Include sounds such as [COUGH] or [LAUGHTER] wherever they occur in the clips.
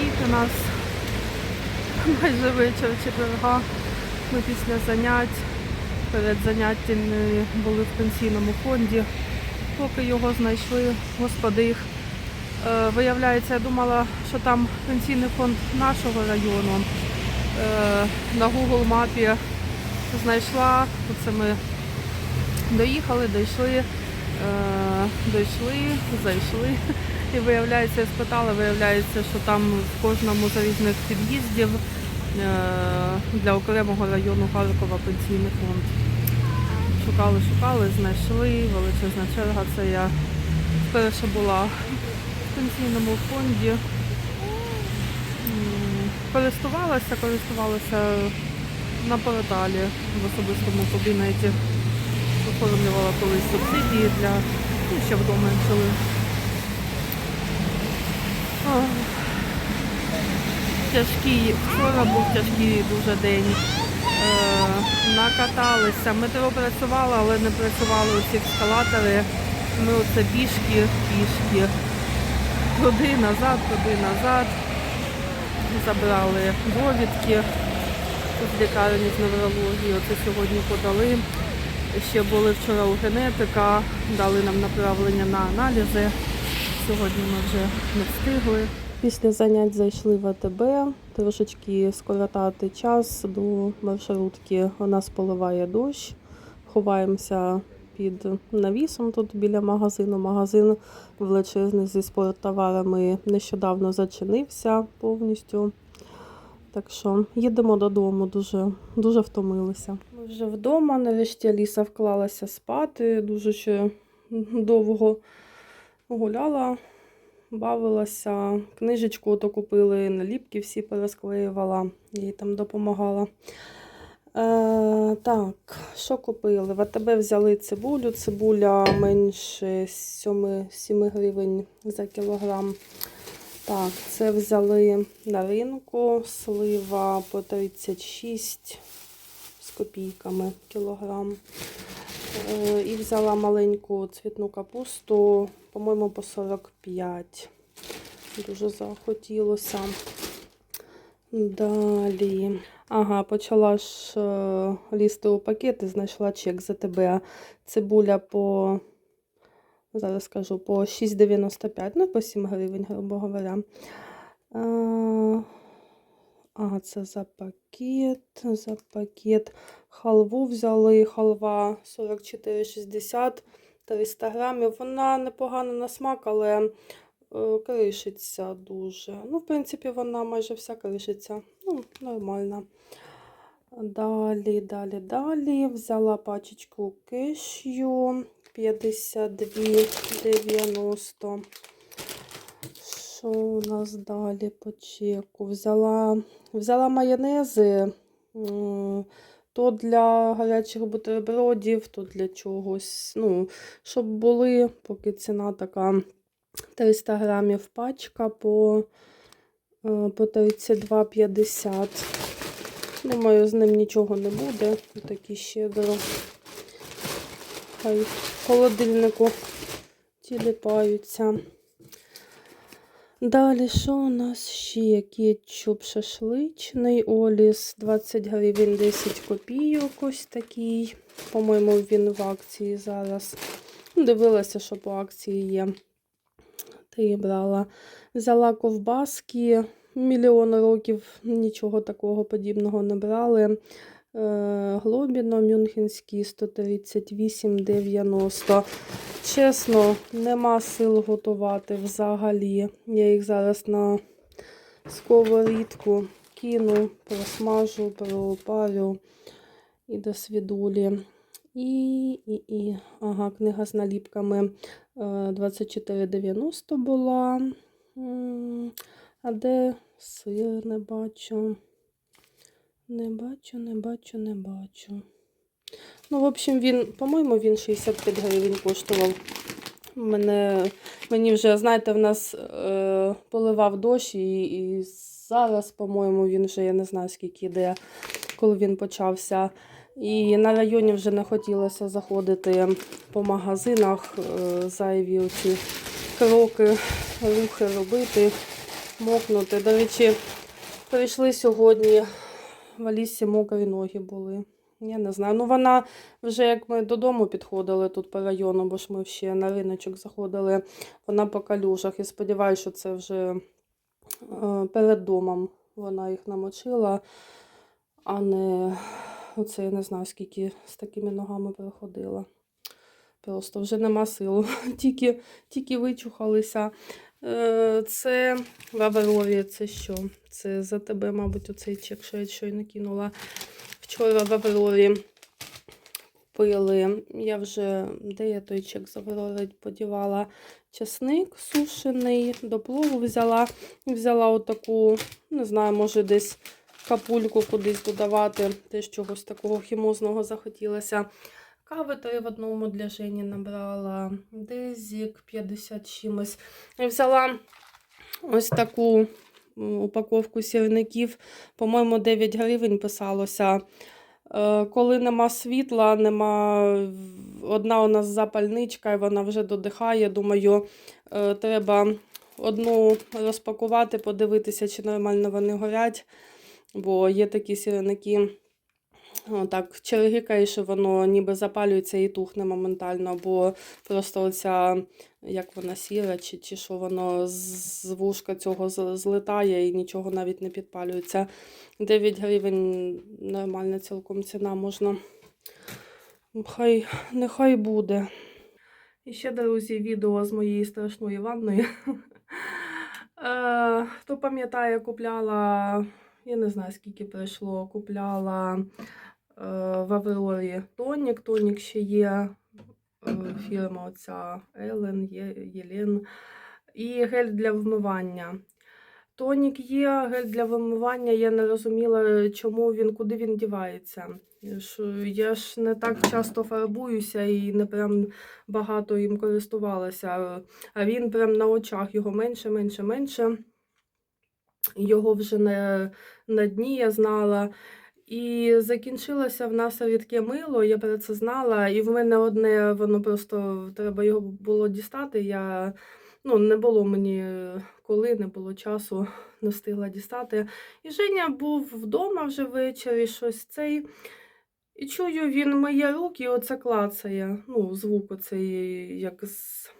рік у нас майже вечір четверга. Ми після занять, перед заняттями були в пенсійному фонді. Поки його знайшли, господи їх. Е, Виявляється, я думала, що там пенсійний фонд нашого району. Е, На Google мапі знайшла. Оце ми доїхали, дійшли, е, дійшли, зайшли. І виявляється, я спитала, виявляється, що там в кожному з різних під'їздів е, для окремого району Харкова пенсійний фонд. Шукали, шукали, знайшли, величезна черга. Це я вперше була в пенсійному фонді. Користувалася, користувалася на порталі в особистому кабінеті. Оформлювала колись субсидії для ну, ще вдома жили. Тяжкий, вчора був тяжкий дуже день. Е, накаталися. Метро працювало, але не працювали оці ескалатори. Ми оце пішки, пішки. Туди, назад, туди, назад. Забрали довідки з лікарні з неврології. Оце сьогодні подали. Ще були вчора у генетика, дали нам направлення на аналізи. Сьогодні ми вже не встигли. Після занять зайшли в АТБ, трошечки скоротати час до маршрутки. У нас поливає дощ, ховаємося під навісом тут біля магазину. Магазин величезний зі спорттоварами нещодавно зачинився повністю. Так що їдемо додому, дуже, дуже втомилися. Ми вже вдома, нарешті Аліса вклалася спати, дуже ще довго гуляла, бавилася. Книжечку то купили, наліпки всі порозклеювала, їй там допомагала. Е, так, що купили? В АТБ взяли цибулю. Цибуля менше 7, 7 гривень за кілограм. Так, це взяли на ринку слива по 36 з копійками кілограм. Е, І взяла маленьку цвітну капусту, по-моєму, по 45. Дуже захотілося. Далі. Ага, почала ж е, лізти у пакети, знайшла чек за тебе. Цибуля по, зараз скажу, по 6,95, ну по 7 гривень, грубо говоря. Ага, це за пакет, за пакет. Халву взяли, халва 44,60, 300 грамів. Вона непогана на смак, але е, кришиться дуже. Ну, в принципі, вона майже вся кришиться. Ну, нормально. Далі, далі, далі. Взяла пачечку кешю 52,90. Що у нас далі по чеку? Взяла, взяла майонези. То для гарячих бутербродів, то для чогось. Ну, щоб були, поки ціна така 300 грамів пачка по, е, по 32,50. Думаю, з ним нічого не буде. Такі щедро. Хай в холодильнику тіліпаються. Далі, що у нас ще? Кетчуп шашличний, Оліс 20 гривень 10 копійок. Ось такий. По-моєму, він в акції зараз. Дивилася, що по акції є. І брала. Взяла ковбаски. Мільйон років нічого такого подібного не брали. Е, Глобіно мюнхенський 138,90. Чесно, нема сил готувати взагалі. Я їх зараз на сковорідку кину, просмажу, пропарю і до свідулі. І, і, і, ага, книга з наліпками е, 24,90 була. А де сир не бачу? Не бачу, не бачу, не бачу. Ну, в общем, він, по-моєму, він 65 гривень коштував. Мене, мені вже, знаєте, в нас е, поливав дощ, і, і зараз, по-моєму, він вже, я не знаю, скільки йде, коли він почався. І на районі вже не хотілося заходити по магазинах, е, зайві оці кроки, рухи робити. мокнути. До речі, прийшли сьогодні, в Алісі мокрі ноги були. Я не знаю. Ну, вона вже як ми додому підходили тут по району, бо ж ми ще на риночок заходили, вона по калюжах. І сподіваюся, що це вже е, перед домом вона їх намочила, а не оце я не знаю, скільки з такими ногами проходила. Просто вже нема сил. [LAUGHS] Тільки, тільки вичухалися. Е, Це в це що? Це за тебе, мабуть, оцей чек, що я щойно кинула. Вчора в купили. Я вже, де я той чек з подівала? Часник сушений, до плову взяла. Взяла отаку, не знаю, може десь капульку кудись додавати. Теж чогось такого хімозного захотілося. Кави три в одному для Жені набрала. Дезік 50 чимось. І взяла ось таку упаковку сірників. По-моєму, 9 гривень писалося. Е, Коли нема світла, нема одна у нас запальничка, і вона вже додихає. Думаю, е, треба одну розпакувати, подивитися, чи нормально вони горять. Бо є такі сірники, так, чергикає, що воно ніби запалюється і тухне моментально, бо просто оця, як вона сіра, чи, чи що воно з вушка цього з- злетає і нічого навіть не підпалюється. 9 гривень нормальна цілком ціна можна. Хай, нехай буде. І ще, друзі, відео з моєї страшної ванної. [LAUGHS] Е, Хто пам'ятає, купляла, я не знаю скільки пройшло, купляла в Аврорі тонік. Тонік ще є е, фірма оця Елен, Єлен. І гель для вмивання. Тонік є, гель для вимивання. Я не розуміла, чому він, куди він дівається. Я ж не так часто фарбуюся і не прям багато їм користувалася. А він прям на очах його менше, менше, менше. Його вже не на дні я знала. І закінчилося в нас рідке мило, я про це знала, і в мене одне, воно просто треба його було дістати. Я ну, не було мені коли, не було часу, не встигла дістати. І Женя був вдома вже ввечері, щось цей. І чую, він миє руки, оце клацає. Ну, звук оцей, як з,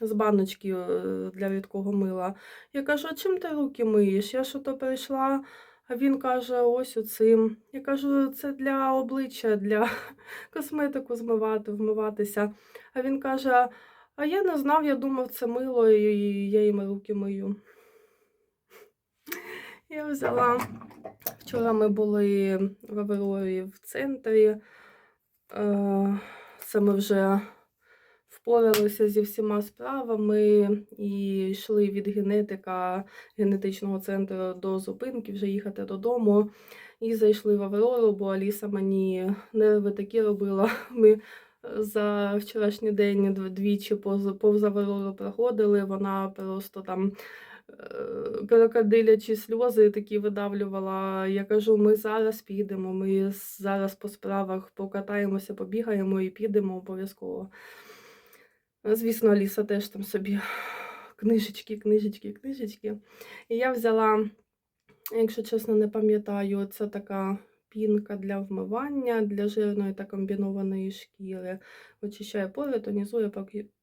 з баночки е, для рідкого мила. Я кажу, а чим ти руки миєш? Я що то прийшла, а він каже, ось оцим. Я кажу, це для обличчя, для [LAUGHS] косметику змивати, вмиватися. А він каже, а я не знав, я думав, це мило, і я їм руки мию. [LAUGHS] Я взяла. Вчора ми були в Аверорі в центрі. Е, Це ми вже впоралися зі всіма справами і йшли від генетика генетичного центру до зупинки, вже їхати додому. І зайшли в Аврору, бо Аліса мені нерви такі робила. [LAUGHS] Ми е, за вчорашній день дв- двічі повз Аврору проходили. Вона просто там е, крокодилячі сльози такі видавлювала. Я кажу, ми зараз підемо, ми зараз по справах покатаємося, побігаємо і підемо обов'язково. Звісно, Аліса теж там собі книжечки, книжечки, книжечки. І я взяла, якщо чесно, не пам'ятаю, це така пінка для вмивання, для жирної та комбінованої шкіри. Очищає пори, тонізує,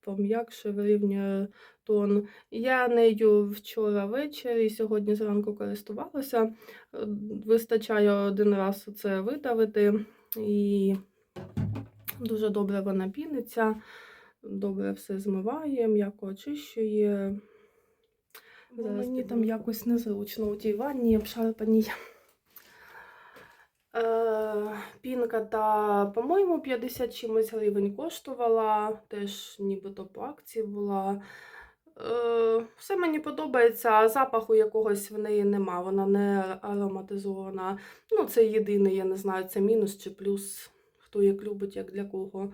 пом'якшує, вирівнює тон. Я нею вчора ввечері і сьогодні зранку користувалася. Вистачає один раз це видавити, і дуже добре вона піниться, добре все змиває, м'яко очищує. Бо мені там якось незручно у тій ванні обшарпаній. Е, пінка та, по-моєму, 50 чимось гривень коштувала, теж нібито по акції була. Е, все мені подобається, а запаху якогось в неї нема, вона не ароматизована. Ну, це єдиний, я не знаю, це мінус чи плюс, хто як любить, як для кого.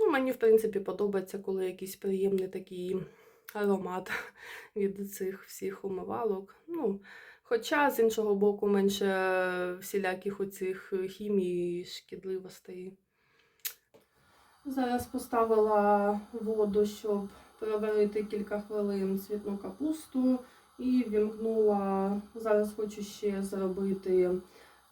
Ну, мені, в принципі, подобається, коли якийсь приємний такий аромат [LAUGHS] від цих всіх умивалок. Ну, хоча, з іншого боку, менше всіляких оцих хімій і шкідливостей. Зараз поставила воду, щоб проварити кілька хвилин цвітну капусту І вімкнула. Зараз хочу ще зробити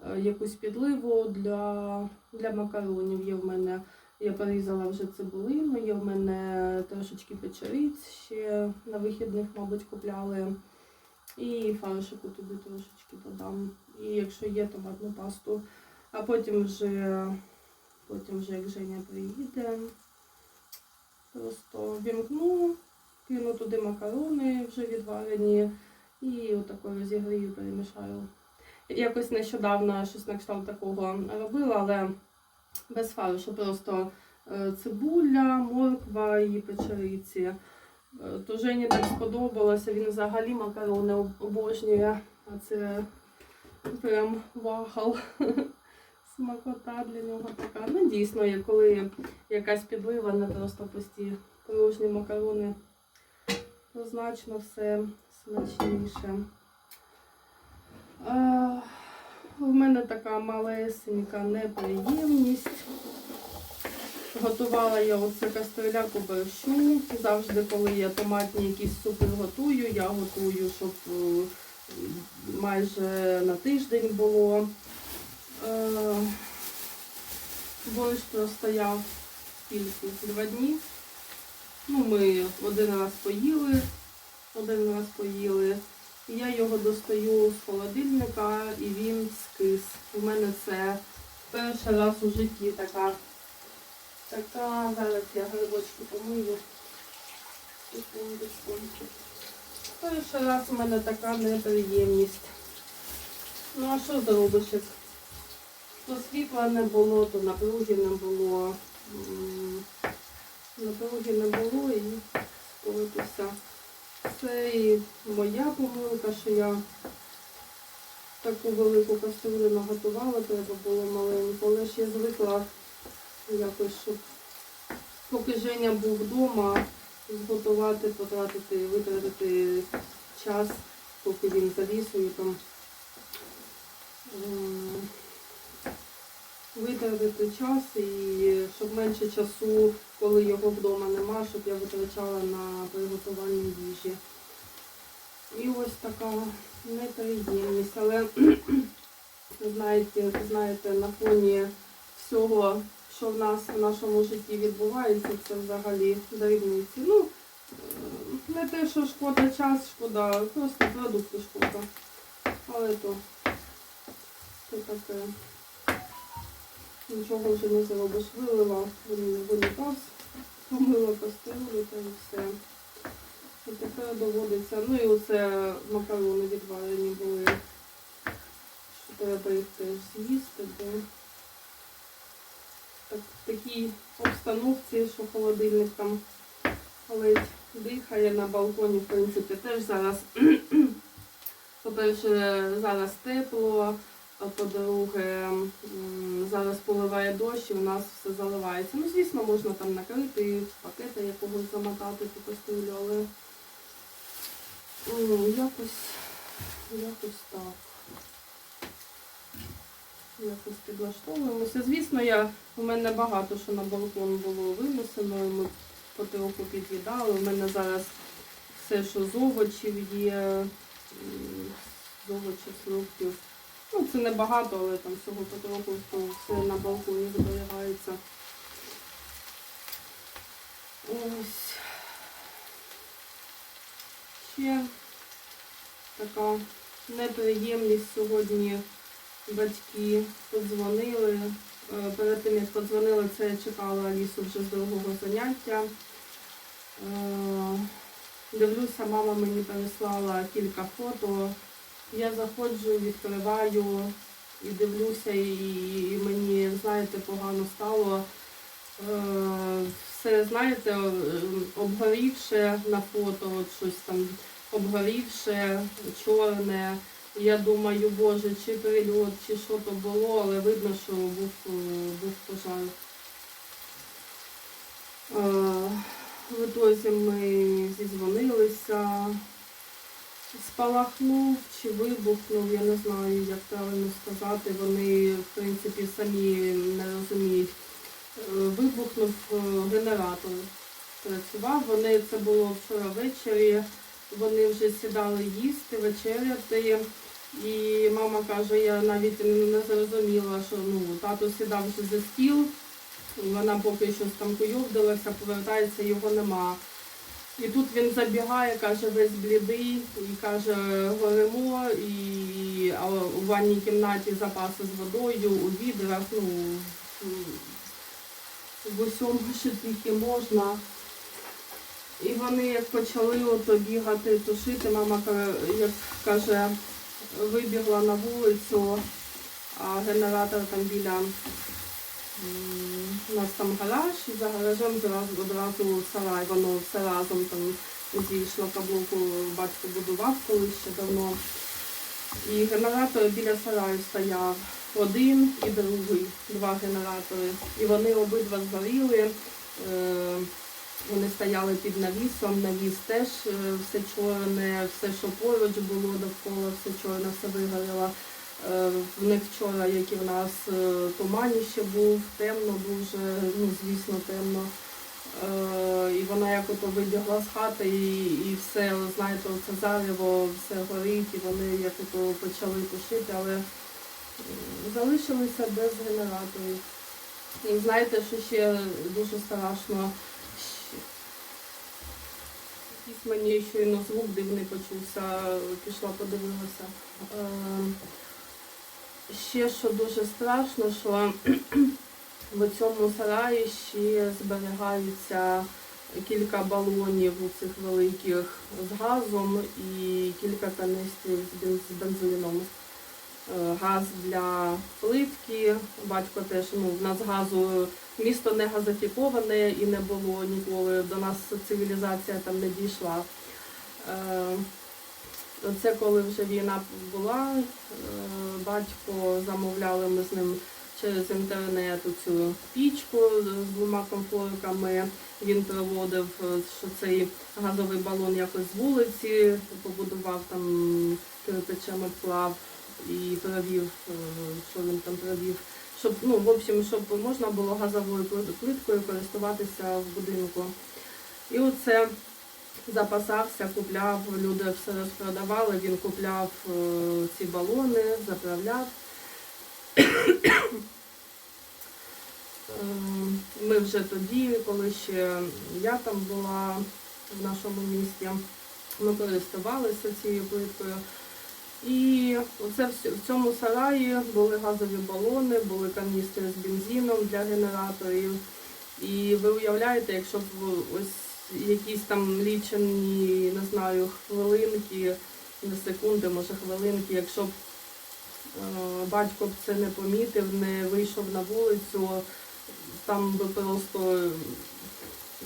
е, якусь підливу для, для макаронів. Є в мене, я порізала вже цибулину, є в мене трошечки печериць ще на вихідних, мабуть, купляли. І фаршику туди трошечки додам. І якщо є томатну пасту. А потім вже, потім вже як Женя приїде, просто вімкну, кину туди макарони вже відварені і отако розігрію, перемішаю. Якось нещодавно щось на кшталт такого робила, але без фаршу, просто е, цибуля, морква і печериці. Е, То Жені так сподобалося, він взагалі макарони обожнює, а це прям вахал. [LAUGHS] Смакота для нього така. Ну, дійсно, коли якась підлива, не просто пусті порожні макарони, то значно все смачніше. У мене така малесенька неприємність. Готувала я оце кастроляку борщу. Завжди, коли я томатні якісь супи готую, я готую, щоб е, майже на тиждень було. Е, Борщ простояв скільки? Два дні. Ну, ми один раз поїли, один раз поїли. Я його достаю з холодильника і він скис. У мене це перший раз у житті така. Така, зараз я грибочки помию. Перший раз у мене така неприємність. Ну а що зробиш? То світла не було, то напруги не було. Напруги не було і сполитися. Це і моя помилка, що я таку велику каструлю наготувала, треба було маленьку. Але ж я звикла якось, щоб поки Женя був вдома, зготувати, потратити, витратити час, поки він завісує там. М, Витратити час і щоб менше часу, коли його вдома нема, щоб я витрачала на приготування їжі. І ось така неприємність. Але знаєте, знаєте, на фоні всього, що в нас в нашому житті відбувається, це взагалі дрібниці. Ну, не те, що шкода час, шкода, просто продукти шкода. Але то, то таке. Нічого вже не зробиш. Вилила в унітаз, помила кастрюлю та і все. І тепер доводиться. Ну і оце макарони відварені були. Що треба їх теж з'їсти, бо так, в такій обстановці, що холодильник там ледь дихає на балконі, в принципі, теж зараз, [CLEARS THROAT] по-перше, зараз тепло. По-друге, зараз поливає дощ і у нас все заливається. Ну, звісно, можна там накрити, пакети якогось замотати по кастрюлю, але м, якось, якось так. Якось підлаштовуємося. Звісно, я, у мене багато що на балкон було винесено, ми потроху під'їдали. У мене зараз все, що з овочів є, з овочів, фруктів. Ну, це не багато, але там всього потроху все на балконі зберігається. Ось. Ще така неприємність сьогодні. Батьки подзвонили. Е, Перед тим, як подзвонили, це я чекала Алісу вже з другого заняття. Е, Дивлюся, мама мені переслала кілька фото. Я заходжу, відкриваю і дивлюся, і, і мені, знаєте, погано стало. Е, все, знаєте, е, обгорівше на фото, от щось там обгорівше, чорне. Я думаю, боже, чи прильот, чи що то було, але видно, що був, е, був пожар. В ми зізвонилися, спалахнув чи вибухнув, я не знаю, як правильно сказати. Вони, в принципі, самі не розуміють. Е, Вибухнув е, генератор. Працював. Вони це було вчора ввечері. вони вже сідали їсти, вечеряти. І мама каже, я навіть не зрозуміла, що ну, тато сідав вже за стіл, вона поки що там куйовдилася, повертається, його нема. І тут він забігає, каже, весь блідий, і каже, горимо, і у ванній кімнаті запаси з водою, у відрах, ну, в- усьому, що тільки можна. І вони як почали ото бігати, тушити, мама як каже, вибігла на вулицю, а генератор там біля у нас там гараж, за гаражем одразу сарай, воно все разом там зійшло каблуку, батько будував колись ще давно. І генератор біля сараю стояв. Один і другий, два генератори. І вони обидва згоріли. Е, Вони стояли під навісом, навіс теж е, все чорне, все, що поруч було довкола, все чорне, все вигоріло. Е, В них вчора, як і в нас, е, туманіще був, темно дуже, ну звісно, темно. Е, І вона як ото вибігла з хати і, і все, знаєте, оце зарево, все горить, і вони як ото почали тушити, але залишилися без генераторів. І знаєте, що ще дуже страшно. Якийсь мені щойно звук дивний почувся, пішла подивилася. Е, Ще що дуже страшно, що в цьому сараї ще зберігаються кілька балонів у цих великих з газом і кілька канистрів з бензином. Е, Газ для плитки. Батько теж ну, в нас газу місто не газифіковане і не було ніколи. До нас цивілізація там не дійшла. Це коли вже війна була, е, батько замовляли ми з ним через інтернет цю пічку з двома комфорками. Він проводив, е, що цей газовий балон якось з вулиці побудував там кирпичем плав і провів, е, що він там провів. Щоб, ну, в общем, щоб можна було газовою плит- плиткою користуватися в будинку. І оце запасався, купляв, люди все розпродавали, він купляв е, ці балони, заправляв. Е, Ми вже тоді, коли ще я там була в нашому місті, ми користувалися цією плиткою. І оце в цьому сараї були газові балони, були каністри з бензином для генераторів. І ви уявляєте, якщо б ось якісь там лічені, не знаю, хвилинки, не секунди, може хвилинки, якщо б е, батько б це не помітив, не вийшов на вулицю, там би просто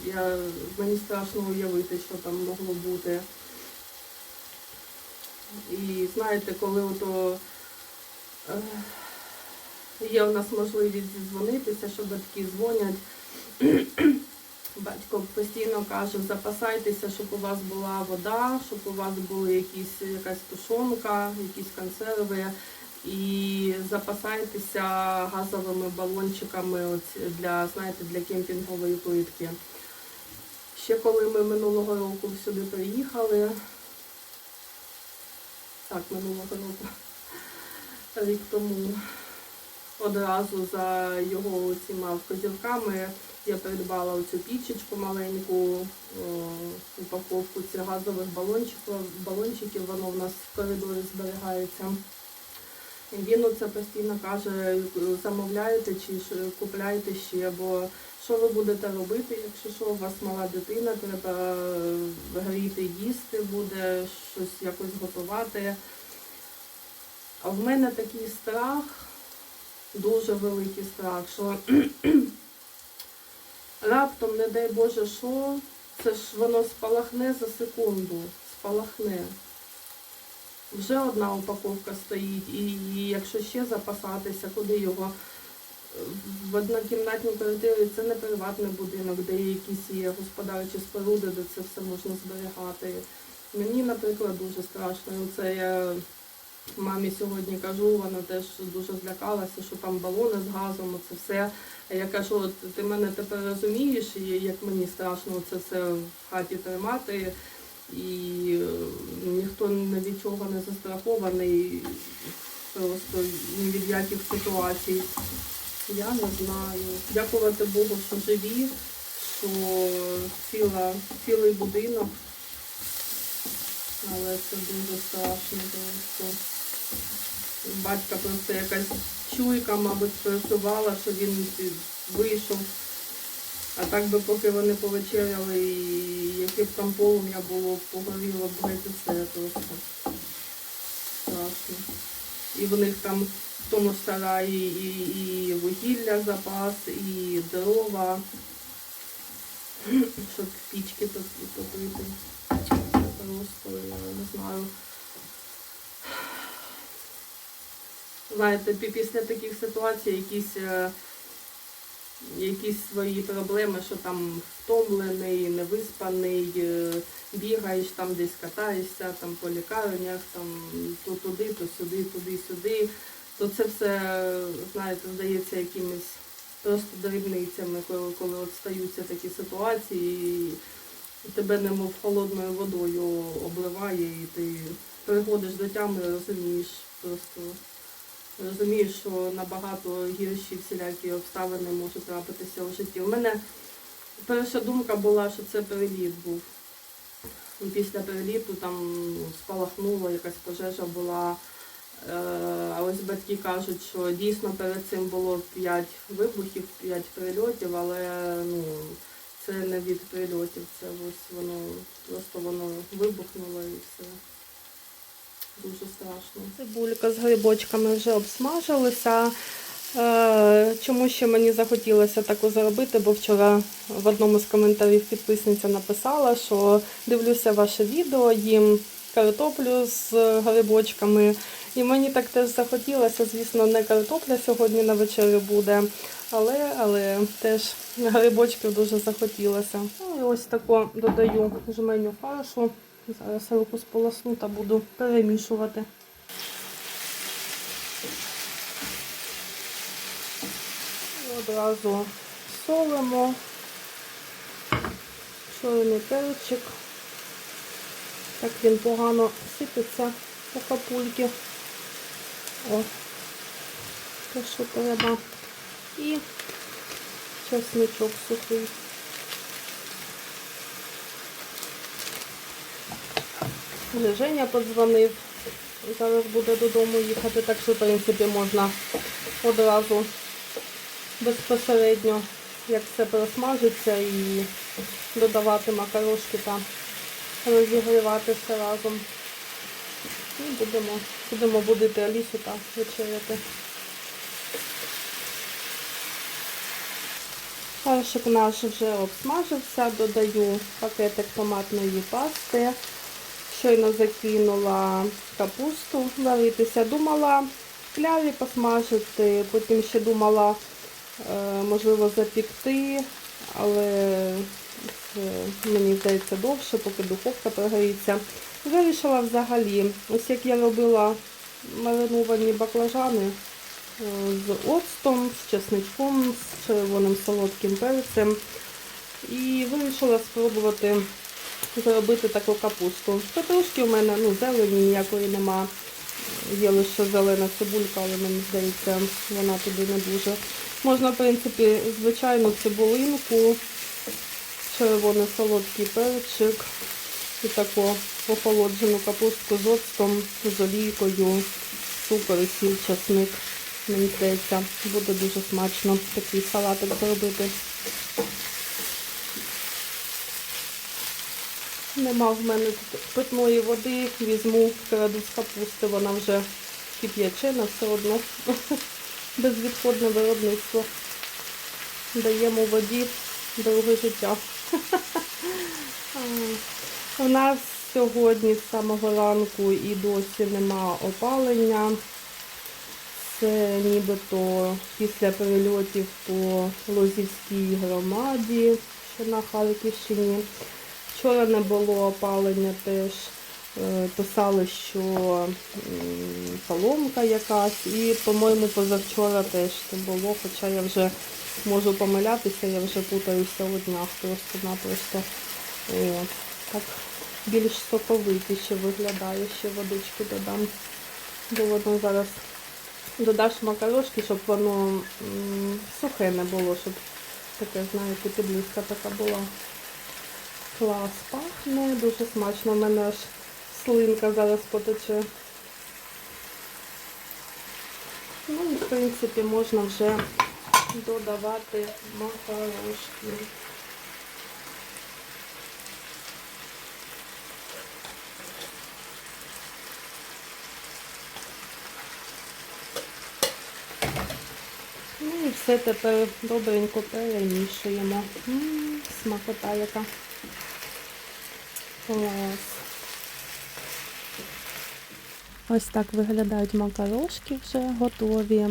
я, мені страшно уявити, що там могло бути. І знаєте, коли ото е, є у нас можливість зідзвонитися, що батьки дзвонять, батько постійно каже, запасайтеся, щоб у вас була вода, щоб у вас були якісь, якась тушонка, якісь консерви. І запасайтеся газовими балончиками для, знаєте, для кемпінгової плитки. Ще коли ми минулого року сюди приїхали, так, минулого року, рік тому, одразу за його цими вказівками я придбала оцю пічечку маленьку, упаковку цих газових балончиків, балончиків, воно в нас в коридорі зберігається. Він оце постійно каже, замовляєте чи ж купляйте ще, бо що ви будете робити, якщо що, у вас мала дитина, треба е, гріти, їсти буде, щось якось готувати. А в мене такий страх, дуже великий страх, що раптом, не дай Боже, що, це ж воно спалахне за секунду, спалахне. Вже одна упаковка стоїть, і, і якщо ще запасатися, куди його Е, в однокімнатній квартирі це не приватний будинок, де є якісь є господарчі споруди, де це все можна зберігати. Мені, наприклад, дуже страшно. Це я мамі сьогодні кажу, вона теж дуже злякалася, що там балони з газом, це все. Я кажу, от ти мене тепер розумієш, і як мені страшно це все в хаті тримати. І е, ніхто ні від чого не застрахований, просто ні від яких ситуацій. Я не знаю. Дякувати Богу, що живі, що ціла, цілий будинок. Але це дуже страшно просто. Батька просто якась чуйка, мабуть, спрацювала, що він вийшов. А так би поки вони повечеряли, і яке б там полум'я було, погоріло б геть усе просто. Страшно. І в них там в тому ж сараї і, і вугілля запас, і дрова, [CLEARS THROAT] щоб пічки топ- топити. Просто, я не знаю. Знаєте, після таких ситуацій якісь, е, якісь свої проблеми, що там втомлений, невиспаний, е, бігаєш там десь катаєшся там по лікарнях, там то туди, то сюди, туди, сюди, то це все, знаєте, здається якимись просто дрібницями, коли, коли от стаються такі ситуації, і тебе немов холодною водою обливає, і ти приходиш до тями, розумієш просто. Розумію, що набагато гірші всілякі обставини можуть трапитися у житті. У мене перша думка була, що це переліт був. Після переліту там спалахнула, якась пожежа була. Е, А ось батьки кажуть, що дійсно перед цим було 5 вибухів, 5 прильотів, але ну, це не від прильотів, це ось воно просто воно вибухнуло і все. Дуже страшно. Цибулька з грибочками вже обсмажилися. Е, Чому ще мені захотілося таку зробити, бо вчора в одному з коментарів підписниця написала, що дивлюся ваше відео, їм картоплю з грибочками. І мені так теж захотілося, звісно, не картопля сьогодні на вечерю буде, але, але теж грибочків дуже захотілося. Ну, і ось тако додаю жменю фаршу. Зараз руку сполосну та буду перемішувати. Одразу солимо, чорний перчик. Так він погано сипеться по капульки. О, те, що треба. І чесничок сухий. Вже Женя подзвонив. Зараз буде додому їхати, так що, в принципі, можна одразу безпосередньо, як все просмажиться, і додавати макарошки та розігрівати все разом. І будемо, будемо будити Алісу та вечеряти. Фаршик наш вже обсмажився, додаю пакетик томатної пасти. Щойно закинула капусту варитися. Думала кляві посмажити, потім ще думала, е, можливо, запікти, але мені здається довше, поки духовка прогоріться. Вирішила взагалі, ось як я робила мариновані баклажани е, з оцтом, з чесничком, з червоним солодким перцем. І вирішила спробувати зробити таку капусту. Петрушки у мене ну, зелені ніякої нема. Є лише зелена цибулька, але мені здається, вона туди не дуже. Можна, в принципі, звичайну цибулинку, червоний солодкий перчик і таку охолоджену капустку з оцтом, з олійкою, цукор, сіль, часник. Мені здається, буде дуже смачно такий салатик зробити. Нема в мене тут питної води, візьму краду з капусти, вона вже кип'ячена, все одно [LAUGHS] безвідходне виробництво. Даємо воді друге життя. [LAUGHS] У нас сьогодні з самого ранку і досі нема опалення. Це нібито після перельотів по Лозівській громаді, що на Харківщині. Вчора не було опалення теж. Е, Писали, що поломка якась. І, по-моєму, позавчора теж це було, хоча я вже можу помилятися, я вже путаюся у днях просто-напросто. Так, більш соковитіше виглядає, ще водички додам. Бо воно зараз додаш макарошки, щоб воно сухе не було, щоб таке, знаєте, підлизка така була. Клас, пахне, дуже смачно. У мене аж слинка зараз потече. Ну і в принципі можна вже додавати макарошки. Ну і все тепер добренько перемішуємо. М, Смакота яка. Клас. Ось так виглядають макарошки вже готові.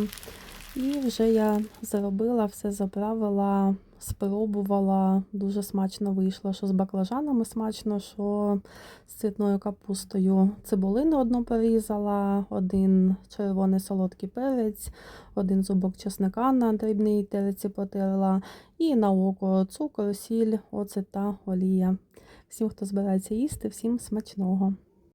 І вже я зробила, все заправила, спробувала. Дуже смачно вийшло, що з баклажанами смачно, що з цвітною капустою. Цибулину одну порізала, один червоний солодкий перець, один зубок чесника на дрібній тереці потерла, і на око цукор, сіль, оцет та олія. Всім, хто збирається їсти, всім смачного.